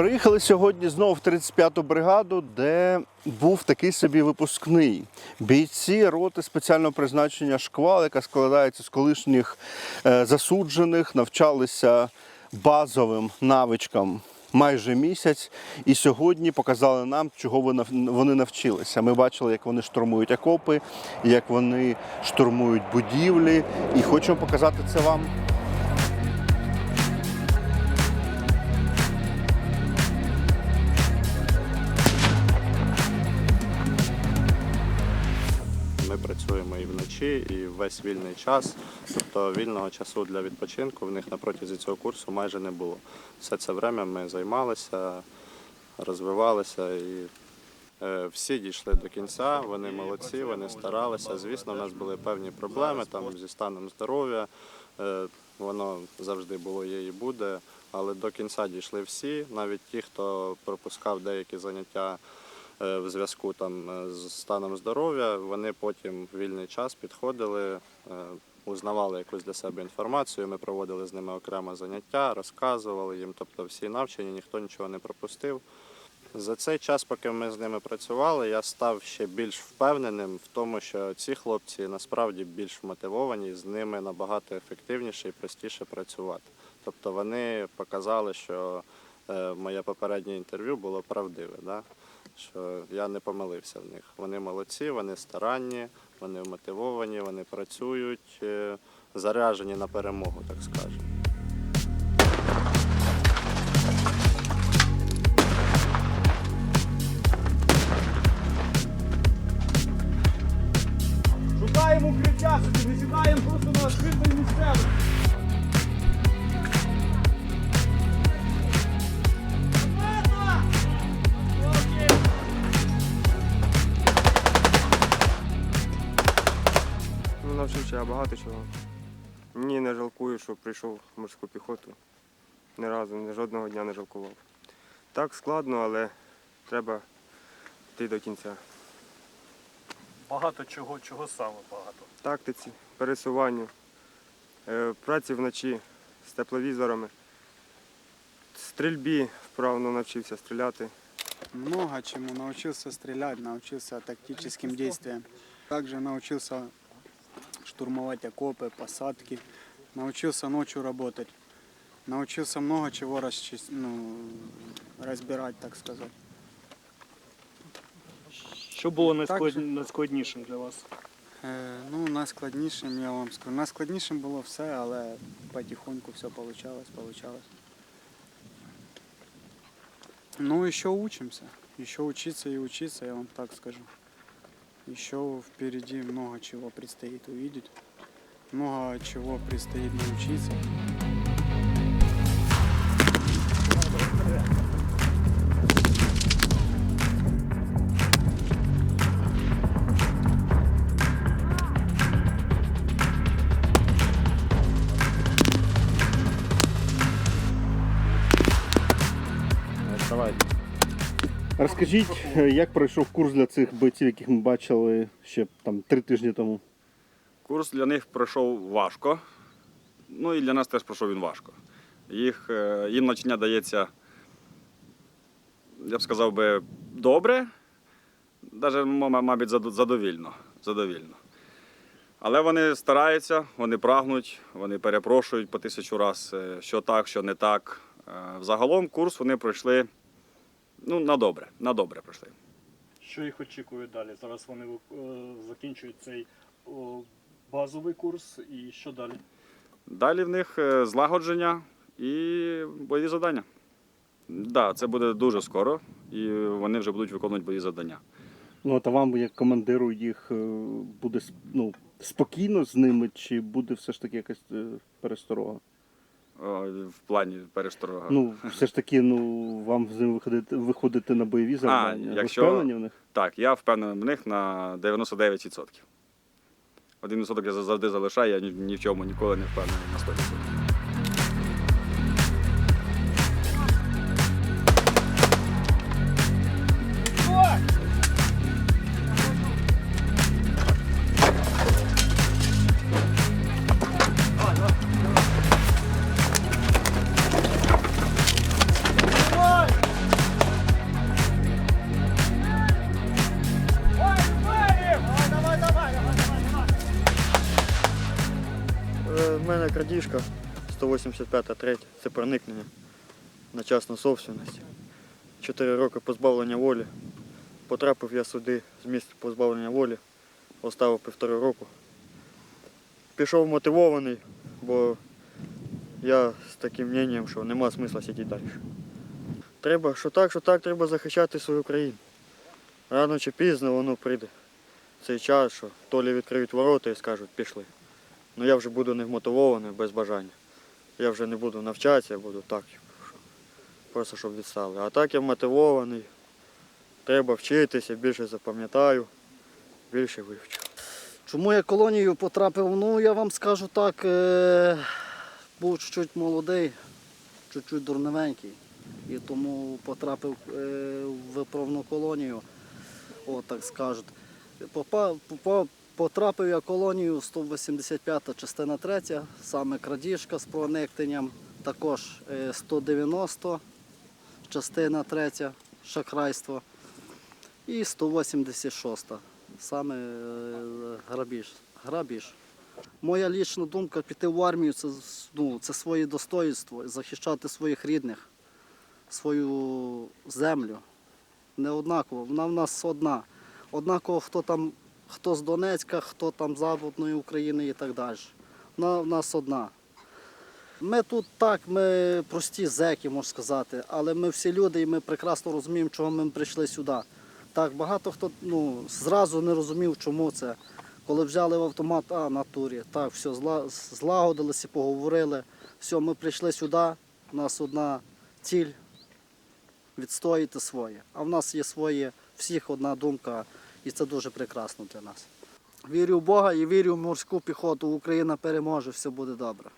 Приїхали сьогодні знову в 35-ту бригаду, де був такий собі випускний. Бійці роти спеціального призначення шквал, яка складається з колишніх е, засуджених, навчалися базовим навичкам майже місяць. І сьогодні показали нам, чого вони навчилися. Ми бачили, як вони штурмують окопи, як вони штурмують будівлі. І хочемо показати це вам. Працюємо і вночі, і весь вільний час. Тобто вільного часу для відпочинку в них на протязі цього курсу майже не було. Все це время ми займалися, розвивалися і е, всі дійшли до кінця. Вони молодці, вони старалися. Звісно, в нас були певні проблеми там зі станом здоров'я. Е, Воно завжди було є і буде. Але до кінця дійшли всі, навіть ті, хто пропускав деякі заняття в зв'язку там е, з станом здоров'я, вони потім в вільний час підходили, е, узнавали якусь для себе інформацію. Ми проводили з ними окремо заняття, розказували їм, тобто всі навчені, ніхто нічого не пропустив. За цей час, поки ми з ними працювали, я став ще більш впевненим в тому, що ці хлопці насправді більш мотивовані, з ними набагато ефективніше і простіше працювати. Тобто вони показали, що е, моє попереднє інтерв'ю було правдиве, да? Що я не помилився в них. Вони молодці, вони старанні, вони мотивовані, вони працюють, е, заряжені на перемогу, так скажемо. Шукаємо укриття, висідаємо просто на відкритій місцевості. Я багато чого. Ні, не жалкую, що прийшов в морську піхоту. Ні разу, ні жодного дня не жалкував. Так складно, але треба йти до кінця. Багато чого, чого саме багато. Тактиці, пересуванню, е, праці вночі з тепловізорами, стрільбі вправно навчився стріляти. Много чему. Научился стрелять, научился тактическим действиям. Также научился штурмовать окопы, посадки. Научился ночью работать. Научился много чего расчис... ну, разбирать, так сказать. Що було Так найскладнішим для вас? Е, ну, найскладнішим, я вам скажу. Найскладнішим було все, але потихоньку все получалось, получалось. Ну, еще учимся. Еще учиться и учиться, я вам так скажу. Еще впереди много чего предстоит увидеть. Много чего предстоит научиться. Розкажіть, е, як пройшов курс для цих бойців, яких ми бачили ще там три тижні тому. Курс для них пройшов важко. Ну і для нас теж пройшов він важко. Їх, е, їм навчання дається, я б сказав би, добре, навіть, мабуть, задовільно. задовільно. Але вони стараються, вони прагнуть, вони перепрошують по тисячу раз, е, що так, що не так. Взагалом курс вони пройшли ну, на добре, на добре пройшли. Що їх очікує далі? Зараз вони е, закінчують цей базовий курс і що далі? Далі в них е, злагодження і бойові завдання. Так, да, це буде дуже скоро, і вони вже будуть виконувати бойові завдання. Ну, от а вам, як командиру, їх е, буде ну, спокійно з ними, чи буде все ж таки якась е, пересторога? О, В плані пересторога. Ну, все ж таки, ну, вам з ним виходити, виходити на бойові завдання. якщо- Ви впевнені в них? Так, я впевнений в них на 99%. Один відсоток я завжди залишаю, я ні, ні в чому ніколи не впевнений на 100%. Крадіжка, 185 третя це проникнення на частну собственність. Чотири роки позбавлення волі. Потрапив я сюди з місця позбавлення волі, оставив півтори року. Пішов мотивований, бо я з таким мненням, що нема смисла сидіти далі. Треба, що так, що так, треба захищати свою країну. Рано чи пізно воно прийде. Цей час, що то лі відкриють ворота і скажуть, пішли. Ну я вже буду не вмотивований, без бажання. Я вже не буду навчатися, я буду так, просто щоб відстали. А так я мотивований. Треба вчитися, більше запам'ятаю, більше вивчу. Чому я колонію потрапив? Ну, я вам скажу так, е, був чуть-чуть молодий, чуть-чуть дурневенький. І тому потрапив е, в виправну колонію, о, так скажуть. Попав, попав, потрапив я колонію 185 частина 3, саме крадіжка з проникненням, також е, 190 частина 3, шахрайство і 186 саме е, грабіж. грабіж. Моя лічна думка піти в армію це, ну, це своє достоїнство, захищати своїх рідних, свою землю. Не однаково, вона в нас одна. Однаково, хто там, хто з Донецька, хто там з Западної України і так далі. Вона в нас одна. Ми тут так, ми прості зеки, можна сказати, але ми всі люди і ми прекрасно розуміємо, чого ми прийшли сюди. Так, багато хто ну, зразу не розумів, чому це. Коли взяли в автомат, а на турі. Так, все, злагодилися, поговорили. Все, ми прийшли сюди, у нас одна ціль відстояти своє. А в нас є своє, всіх одна думка, і це дуже прекрасно для нас. Вірю в Бога і вірю в морську піхоту. Україна переможе, все буде добре.